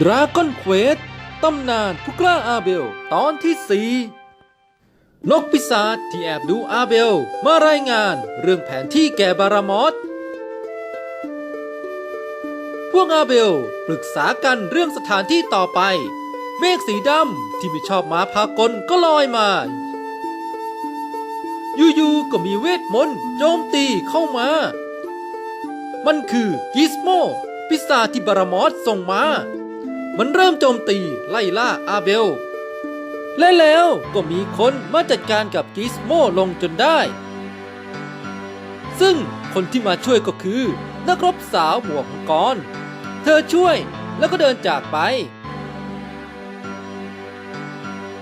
ดราก้อนเควสตำนานผู้กล้าอาเบล ตอนที่ 4 นกปีศาจที่แอบดูอาเบล มารายงานเรื่องแผนที่แก่บารามอสพวกอาเบลปรึกษากันเรื่องสถานที่ต่อไป เมฆสีดำที่ไม่ชอบมาพากลก็ลอยมา อยู่ๆก็มีเวทมนต์โจมตีเข้ามา มันคือกิสโมปีศาจที่บารามอสส่งมา มันเริ่มโจมตีไล่ล่าอาเบล และแล้วก็มีคนมาจัดการกับกิสโมลงจนได้ ซึ่งคนที่มาช่วยก็คือ นักรบสาวหมวกมังกร เธอช่วยแล้วก็เดินจากไป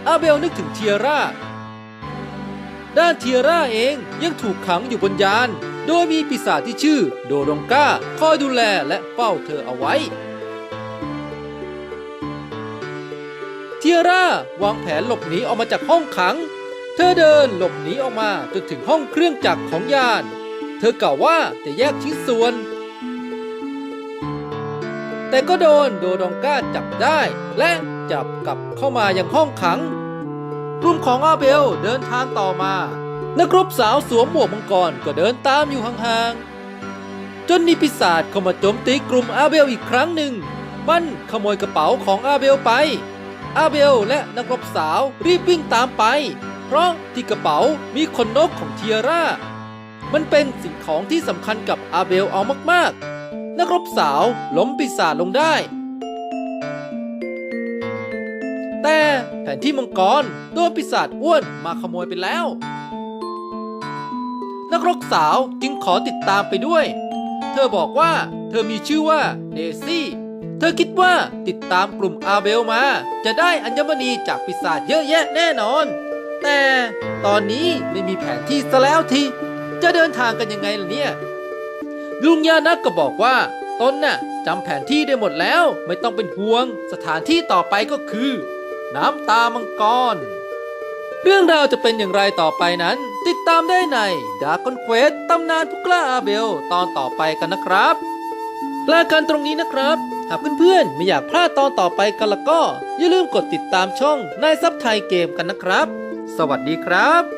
อาเบลนึกถึงเทียร่า ด้านเทียร่าเองยังถูกขังอยู่บนยาน โดยมีปีศาจที่ชื่อโดดงก้า คอยดูแลและเฝ้าเธอเอาไว้ ทียร่าวางแผนหลบหนีออกมาจากห้องขัง เธอเดินหลบหนีออกมาจนถึงห้องเครื่องจักรของยาน เธอกล่าวว่าจะแยกชิ้นส่วน แต่ก็โดนโดดองก้าจับได้ และจับกลับเข้ามายังห้องขังกลุ่มของอาเบลเดินทางต่อมา นักรบสาวสวมหมวกมังกรก็เดินตามอยู่ห่างๆ จนมีปีศาจเข้ามาโจมตีกลุ่มอาเบลอีกครั้งหนึ่ง มันขโมยกระเป๋าของอาเบลไป อาเบลและนักรบสาวรีบวิ่งตามไป เพราะที่กระเป๋ามีขนนกของเทียร่า มันเป็นสิ่งของที่สำคัญกับอาเบลเอามากๆ นักรบสาวล้มปีศาจลงได้ แต่แผนที่มังกรโดนปีศาจอ้วนมาขโมยไปแล้ว นักรบสาวจึงขอติดตามไปด้วย เธอบอกว่าเธอมีชื่อว่าเดซี่ เธอคิดว่าติดตามกลุ่มอาเบลมา จะได้อัญมณีจากปีศาจเยอะแยะแน่นอน แต่ตอนนี้ไม่มีแผนที่ซะแล้วทีจะเดินทางกันยังไงล่ะเนี่ย ลุงยานักก็บอกว่าตนน่ะจำแผนที่ได้หมดแล้วไม่ต้องเป็นห่วง สถานที่ต่อไปก็คือ น้ำตามังกร เรื่องราวจะเป็นอย่างไรต่อไปนั้น ติดตามได้ในดากอนเควสตำนานผู้กล้าอาเบล ตอนต่อไปกันนะครับลากันตรงนี้นะครับ หากเพื่อนๆ ไม่อยากพลาดตอนต่อไปกันละก็ อย่าลืมกดติดตามช่องนายซับไทยเกมกันนะครับ สวัสดีครับ